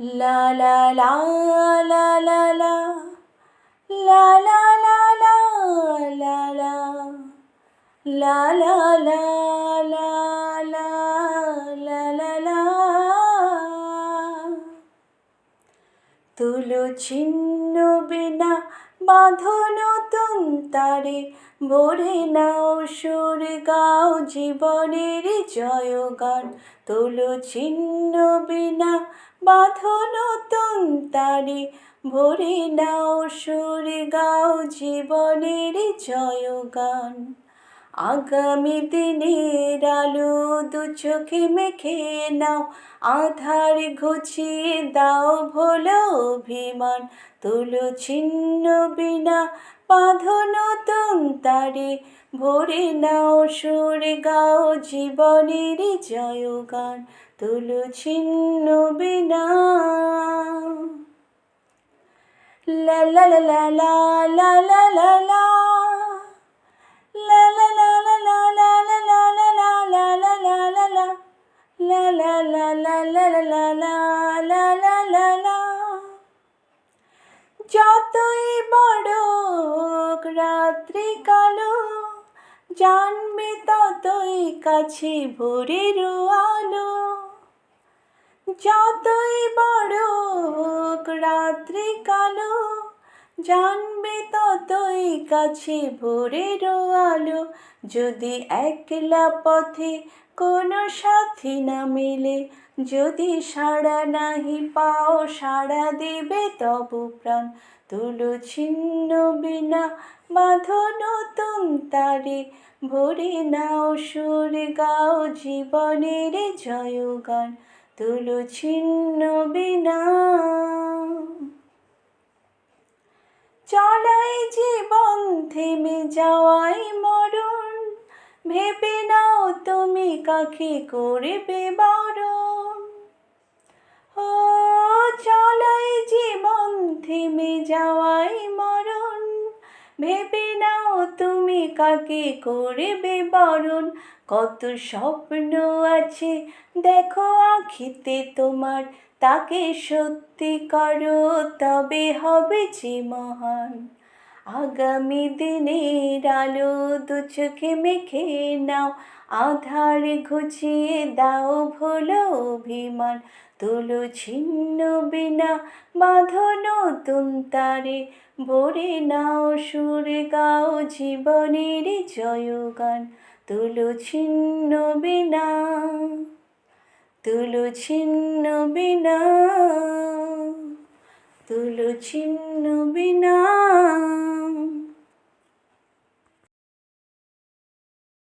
লা লা লা লা লা লা লা লা লা লা লা লা তুলো ছিন্ন বিনা বাঁধো নতুন তারে ভরে নাও সুর গাও জীবনের জয়গান তুলো ছিন্ন বিনা বাঁধো নতুন ভরে নাও সুর গাও জীবনের জয়গান। আগামী দিনের আলো দু চোখে মেখে নাও, আধার ঘুচিয়ে দাও ভোলো অভিমান, তুলো ছিন্ন বিনা নতুন তারে, ভরে নাও সুর গাও জীবনের জয়গান তুলো ছিন্ন বিনা। লা লা লা লা লা লা লা রাত্রি কালো জানবে ততই কাছে ভোরের আলো। যতই বড় রাত্রি কালো জানবে ততই কাছে ভোরের আলো। যদি একলা পথে কোনো সাথী না মেলে, যদি সাড়া নাহি পাও, সাড়া দেবে তব প্রাণ। তুলো ছিন্ন বিনা বাঁধো নতুন তারে। ভরে নাও সুর, গাও জীবনের জয়গান। তুলো ছিন্ন বিনা। চলাই জীবন থেমে যাওয়াই মরণ। ভেবে নাও তুমি কাকে করবে বরণ। ও, চলাই জীবন থেমে যাওয়াই মরণ। ভেবে নাও তুমি কাকে করবে বরণ। কত স্বপ্ন আছে, দেখো আখিতে তোমার তাকে সত্যি করো, তবে হবে যে মহান। আগামী দিনের আলো দু চোখে মেখে নাও, আধার ঘুচিয়ে দাও ভোলো অভিমান। তুলো ছিন্ন বিনা বাঁধো নতুন তারে, ভরে নাও সুর, গাও জীবনের জয়গান। তুলো ছিন্ন বিনা। তুলু ছিন্ন বিনা তুলু ছিন্ন বিনা